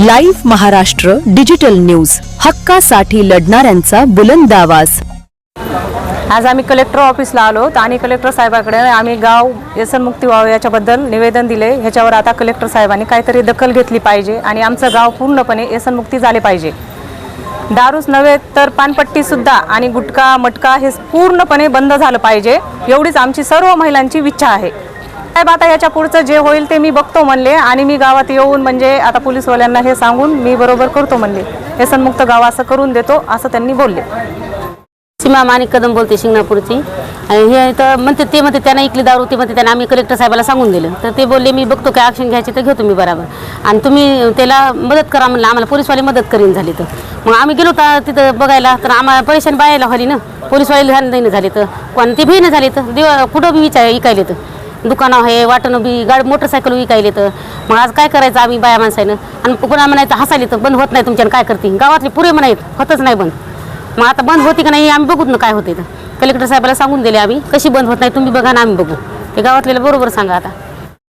Live Maharashtra digital news. हक्कासाठी लढणाऱ्यांचा बुलंद आवाज. आज आम्ही कलेक्टर ऑफिसला आलो आणि कलेक्टर साहेबाकडे आम्ही गाव व्यसनमुक्ती व्हावं याच्याबद्दल निवेदन दिले. ह्याच्यावर आता कलेक्टर साहेबांनी काहीतरी दखल घेतली पाहिजे आणि आमचं गाव पूर्णपणे व्यसनमुक्ती झाले पाहिजे. दारूच नव्हे तर पानपट्टीसुद्धा आणि गुटखा मटका हे पूर्णपणे बंद झालं पाहिजे. एवढीच आमची सर्व महिलांची इच्छा आहे. साहेब आता याच्या पुढचं जे होईल ते मी बघतो म्हणले आणि मी गावात येऊन म्हणजे आता पोलीसवाल्यांना हे सांगून मी बरोबर करतो म्हणले. व्यसनमुक्त गाव असं करून देतो असं त्यांनी बोलले. सीमा माणिक कदम बोलते शिंगणापूरची. आणि हे तर म्हणते ते म्हणते त्यांना इकली दारू ते म्हणते त्यांना आम्ही कलेक्टर साहेबाला सांगून दिलं. तर ते बोलले मी बघतो काय ॲक्शन घ्यायची तर घेतो मी बरोबर. आणि तुम्ही त्याला मदत करा म्हणलं आम्हाला पोलीसवाले मदत करीन झाली तर. मग आम्ही गेलो तर तिथं बघायला तर आम्हाला परेशान बायाला व्हाली ना. पोलीसवाले ध्यान देईन झाले तर. कोण ते भिनं झाली तर. देवा कुठं बी विचार इकायले तर दुकानं आहे वाटणं बी गाडी मोटरसायकल विकायले तर मग आज काय करायचं आम्ही बाया माणसानं? आणि पुन्हा म्हणायचं हसायले तर बंद होत नाही तुमच्यानं काय करते? गावातले पुरे म्हणायत होतच नाही बंद. मग आता बंद होते का नाही आम्ही बघूत ना काय होते तर कलेक्टर साहेबाला सांगून दिले आम्ही कशी बंद होत नाही तुम्ही बघा ना आम्ही बघू. ते गावातल्याला बरोबर सांगा आता.